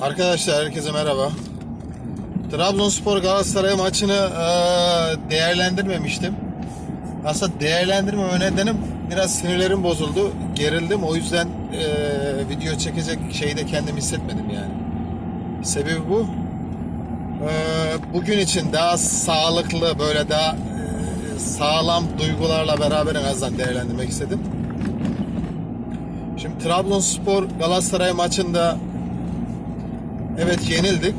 Arkadaşlar herkese merhaba. Trabzonspor Galatasaray maçını eee, değerlendirmemiştim. Aslında değerlendirmeme nedenim biraz sinirlerim bozuldu. Gerildim. O yüzden eee, video çekecek şeyi de kendim hissetmedim yani. Sebebi bu. Eee, bugün için daha sağlıklı böyle daha eee, sağlam duygularla beraber en azından değerlendirmek istedim. Şimdi Trabzonspor Galatasaray maçında Evet yenildik.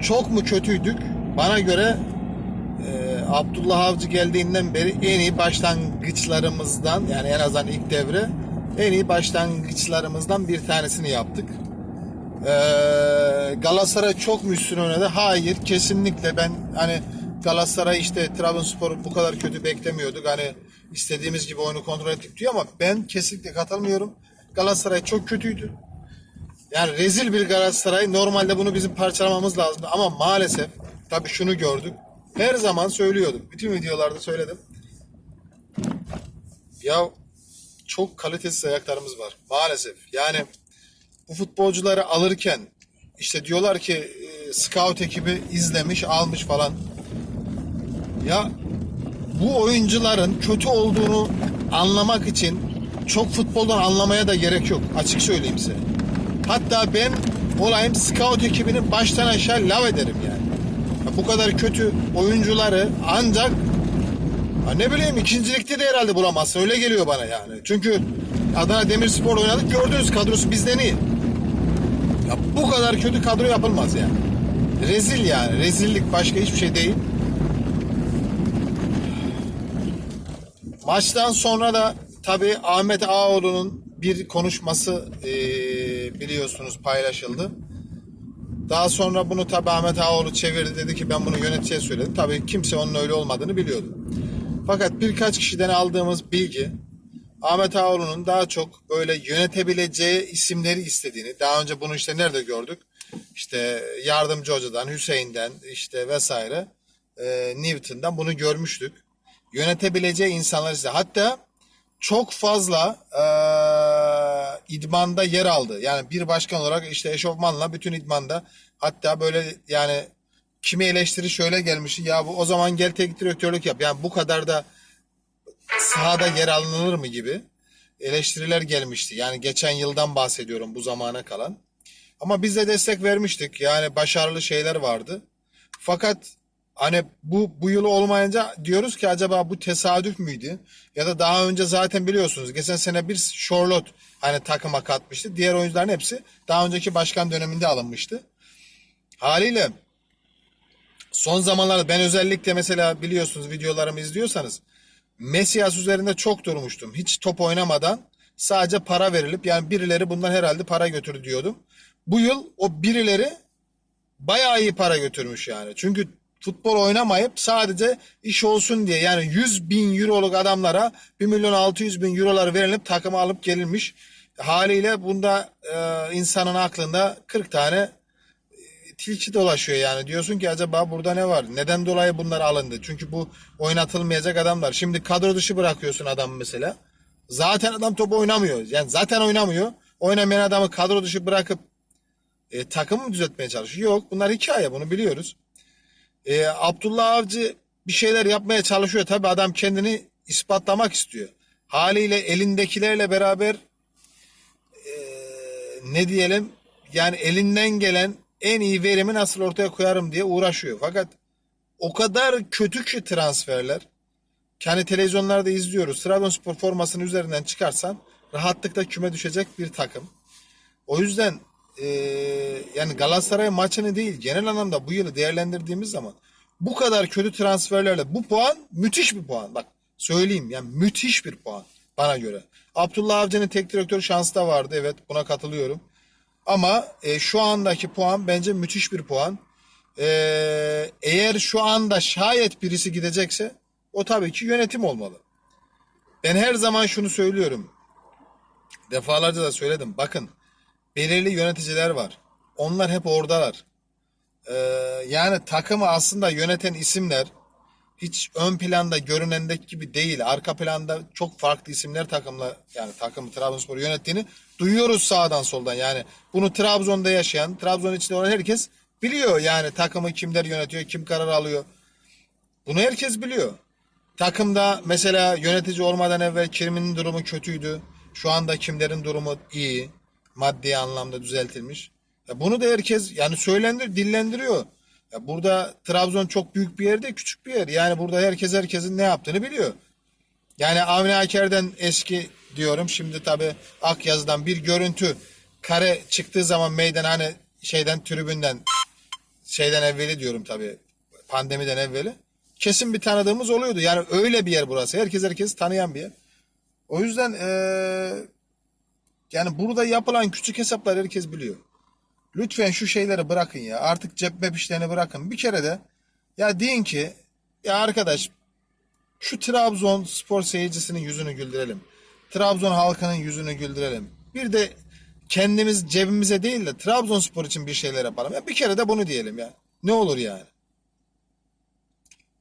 Çok mu kötüydük? Bana göre e, Abdullah Avcı geldiğinden beri en iyi başlangıçlarımızdan yani en azından ilk devre en iyi başlangıçlarımızdan bir tanesini yaptık. E, Galatasaray çok mu üstün oynadı? Hayır kesinlikle ben hani Galatasaray işte Trabzonspor bu kadar kötü beklemiyorduk. Hani istediğimiz gibi oyunu kontrol ettik diyor ama ben kesinlikle katılmıyorum. Galatasaray çok kötüydü. Yani rezil bir Galatasaray. Normalde bunu bizim parçalamamız lazımdı. Ama maalesef tabii şunu gördük. Her zaman söylüyordum. Bütün videolarda söyledim. Ya çok kalitesiz ayaklarımız var. Maalesef. Yani bu futbolcuları alırken işte diyorlar ki e, scout ekibi izlemiş, almış falan. Ya bu oyuncuların kötü olduğunu anlamak için çok futboldan anlamaya da gerek yok. Açık söyleyeyim size. Hatta ben olayım scout ekibinin baştan aşağı lav ederim yani. Ya bu kadar kötü oyuncuları ancak ya ne bileyim ikincilikte de herhalde bulamazsın. Öyle geliyor bana yani. Çünkü Adana Demirspor oynadık gördünüz kadrosu bizden iyi. Ya bu kadar kötü kadro yapılmaz yani. Rezil yani. Rezillik başka hiçbir şey değil. Maçtan sonra da tabii Ahmet Ağoğlu'nun bir konuşması eee, biliyorsunuz paylaşıldı. Daha sonra bunu tabii Ahmet Ağoğlu çevirdi dedi ki ben bunu yöneticiye söyledim. Tabii kimse onun öyle olmadığını biliyordu. Fakat birkaç kişiden aldığımız bilgi Ahmet Ağoğlu'nun daha çok böyle yönetebileceği isimleri istediğini. Daha önce bunu işte nerede gördük? İşte yardımcı hocadan, Hüseyin'den işte vesaire eee, Newton'dan bunu görmüştük. Yönetebileceği insanlar ise hatta çok fazla eee, idmanda yer aldı. Yani bir başkan olarak işte eşofmanla bütün idmanda hatta böyle yani kimi eleştiri şöyle gelmiş ya bu o zaman gel teknik direktörlük yap. Yani bu kadar da sahada yer alınır mı gibi eleştiriler gelmişti. Yani geçen yıldan bahsediyorum bu zamana kalan. Ama biz de destek vermiştik. Yani başarılı şeyler vardı. Fakat hani bu bu yıl olmayınca diyoruz ki acaba bu tesadüf müydü? Ya da daha önce zaten biliyorsunuz geçen sene bir Charlotte hani takıma katmıştı. Diğer oyuncuların hepsi daha önceki başkan döneminde alınmıştı. Haliyle son zamanlarda ben özellikle mesela biliyorsunuz videolarımı izliyorsanız Mesias üzerinde çok durmuştum. Hiç top oynamadan sadece para verilip yani birileri bundan herhalde para götürdü diyordum. Bu yıl o birileri bayağı iyi para götürmüş yani. Çünkü futbol oynamayıp sadece iş olsun diye yani 100 bin euroluk adamlara 1 milyon 600 bin eurolar verilip takıma alıp gelinmiş. Haliyle bunda e, insanın aklında 40 tane e, tilki dolaşıyor yani. Diyorsun ki acaba burada ne var? Neden dolayı bunlar alındı? Çünkü bu oynatılmayacak adamlar. Şimdi kadro dışı bırakıyorsun adamı mesela. Zaten adam top oynamıyor. Yani zaten oynamıyor. Oynamayan adamı kadro dışı bırakıp e, takımı mı düzeltmeye çalışıyor? Yok bunlar hikaye bunu biliyoruz. E, Abdullah Avcı bir şeyler yapmaya çalışıyor. Tabi adam kendini ispatlamak istiyor. Haliyle elindekilerle beraber e, ne diyelim yani elinden gelen en iyi verimi nasıl ortaya koyarım diye uğraşıyor. Fakat o kadar kötü ki transferler. Kendi televizyonlarda izliyoruz. Trabzonspor formasının üzerinden çıkarsan rahatlıkla küme düşecek bir takım. O yüzden e, yani Galatasaray maçını değil genel anlamda bu yılı değerlendirdiğimiz zaman bu kadar kötü transferlerle bu puan müthiş bir puan. Bak söyleyeyim yani müthiş bir puan bana göre. Abdullah Avcı'nın tek direktör şansı da vardı evet buna katılıyorum. Ama e, şu andaki puan bence müthiş bir puan. E, eğer şu anda şayet birisi gidecekse o tabii ki yönetim olmalı. Ben her zaman şunu söylüyorum. Defalarca da söyledim. Bakın belirli yöneticiler var. Onlar hep oradalar. Ee, yani takımı aslında yöneten isimler hiç ön planda görünendeki gibi değil. Arka planda çok farklı isimler takımla yani takımı Trabzonspor yönettiğini duyuyoruz sağdan soldan. Yani bunu Trabzon'da yaşayan, Trabzon içinde olan herkes biliyor. Yani takımı kimler yönetiyor, kim karar alıyor. Bunu herkes biliyor. Takımda mesela yönetici olmadan evvel Kerim'in durumu kötüydü. Şu anda kimlerin durumu iyi. Maddi anlamda düzeltilmiş. Ya bunu da herkes yani söylendir, dillendiriyor. Ya burada Trabzon çok büyük bir yer değil, küçük bir yer. Yani burada herkes herkesin ne yaptığını biliyor. Yani Avni Aker'den eski diyorum. Şimdi tabi Akyazı'dan bir görüntü kare çıktığı zaman meydan hani şeyden tribünden şeyden evveli diyorum tabi pandemiden evveli. Kesin bir tanıdığımız oluyordu. Yani öyle bir yer burası. Herkes herkesi tanıyan bir yer. O yüzden eee, yani burada yapılan küçük hesaplar herkes biliyor. Lütfen şu şeyleri bırakın ya. Artık cep işlerini bırakın. Bir kere de ya deyin ki ya arkadaş şu Trabzon spor seyircisinin yüzünü güldürelim. Trabzon halkının yüzünü güldürelim. Bir de kendimiz cebimize değil de Trabzonspor için bir şeyler yapalım. Ya bir kere de bunu diyelim ya. Ne olur yani.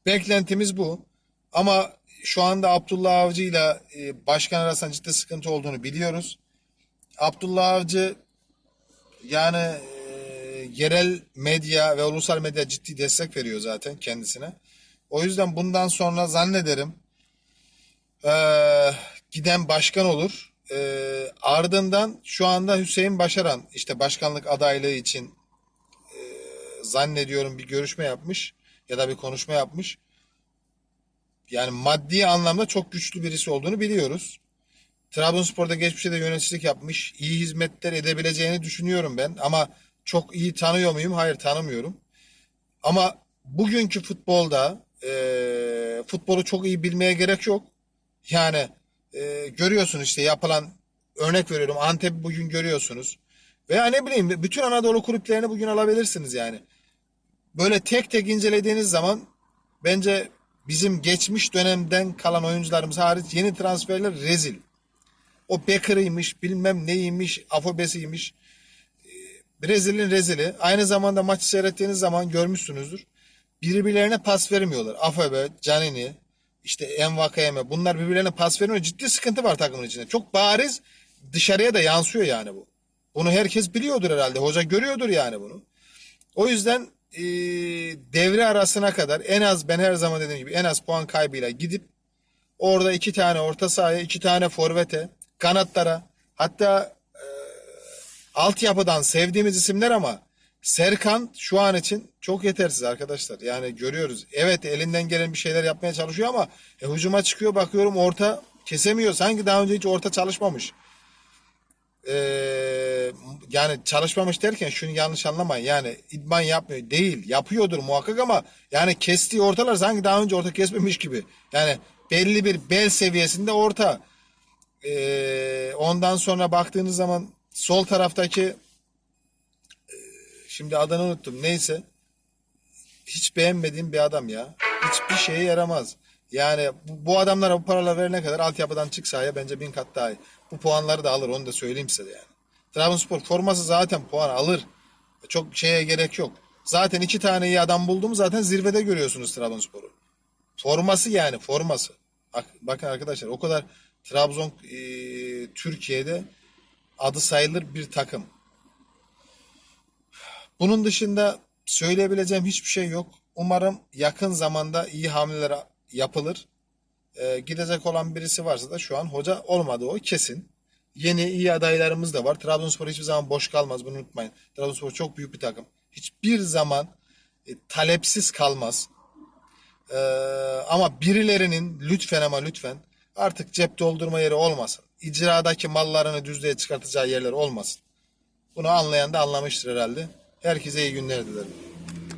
Beklentimiz bu. Ama şu anda Abdullah Avcı ile e, başkan arasında ciddi sıkıntı olduğunu biliyoruz. Abdullah Avcı yani e, yerel medya ve ulusal medya ciddi destek veriyor zaten kendisine. O yüzden bundan sonra zannederim e, giden başkan olur. E, ardından şu anda Hüseyin Başaran işte başkanlık adaylığı için e, zannediyorum bir görüşme yapmış ya da bir konuşma yapmış. Yani maddi anlamda çok güçlü birisi olduğunu biliyoruz. Trabzonspor'da geçmişte de yöneticilik yapmış. iyi hizmetler edebileceğini düşünüyorum ben. Ama çok iyi tanıyor muyum? Hayır tanımıyorum. Ama bugünkü futbolda e, futbolu çok iyi bilmeye gerek yok. Yani e, görüyorsun işte yapılan örnek veriyorum Antep bugün görüyorsunuz. Veya ne bileyim bütün Anadolu kulüplerini bugün alabilirsiniz yani. Böyle tek tek incelediğiniz zaman bence bizim geçmiş dönemden kalan oyuncularımız hariç yeni transferler rezil. O Becker'ıymış, bilmem neymiş, Afobesiymiş. Ee, Rezilin rezili. Aynı zamanda maçı seyrettiğiniz zaman görmüşsünüzdür. Birbirlerine pas vermiyorlar. Afobe, Canini, işte Envakayeme bunlar birbirlerine pas vermiyor. Ciddi sıkıntı var takımın içinde. Çok bariz dışarıya da yansıyor yani bu. Bunu herkes biliyordur herhalde. Hoca görüyordur yani bunu. O yüzden e, devre arasına kadar en az ben her zaman dediğim gibi en az puan kaybıyla gidip orada iki tane orta sahaya, iki tane forvete, kanatlara hatta e, altyapıdan sevdiğimiz isimler ama Serkan şu an için çok yetersiz arkadaşlar. Yani görüyoruz. Evet elinden gelen bir şeyler yapmaya çalışıyor ama e, hücuma çıkıyor bakıyorum orta kesemiyor. Sanki daha önce hiç orta çalışmamış. Ee, yani çalışmamış derken şunu yanlış anlamayın. Yani idman yapmıyor. Değil. Yapıyordur muhakkak ama yani kestiği ortalar sanki daha önce orta kesmemiş gibi. Yani belli bir bel seviyesinde orta. Ee, ondan sonra baktığınız zaman sol taraftaki e, şimdi adını unuttum. Neyse. Hiç beğenmediğim bir adam ya. Hiçbir şeye yaramaz. Yani bu, bu adamlara bu paralar verene kadar altyapıdan çık sahaya bence bin kat daha iyi. Bu puanları da alır onu da söyleyeyim size yani. Trabzonspor forması zaten puan alır. Çok şeye gerek yok. Zaten iki tane iyi adam buldum zaten zirvede görüyorsunuz Trabzonspor'u. Forması yani forması. Bak, bakın arkadaşlar o kadar Trabzon e, Türkiye'de adı sayılır bir takım. Bunun dışında söyleyebileceğim hiçbir şey yok. Umarım yakın zamanda iyi hamleler yapılır. Ee, gidecek olan birisi varsa da şu an hoca olmadı o kesin. Yeni iyi adaylarımız da var. Trabzonspor hiçbir zaman boş kalmaz bunu unutmayın. Trabzonspor çok büyük bir takım. Hiçbir zaman e, talepsiz kalmaz. Ee, ama birilerinin lütfen ama lütfen artık cep doldurma yeri olmasın. İcradaki mallarını düzlüğe çıkartacağı yerler olmasın. Bunu anlayan da anlamıştır herhalde. Herkese iyi günler dilerim.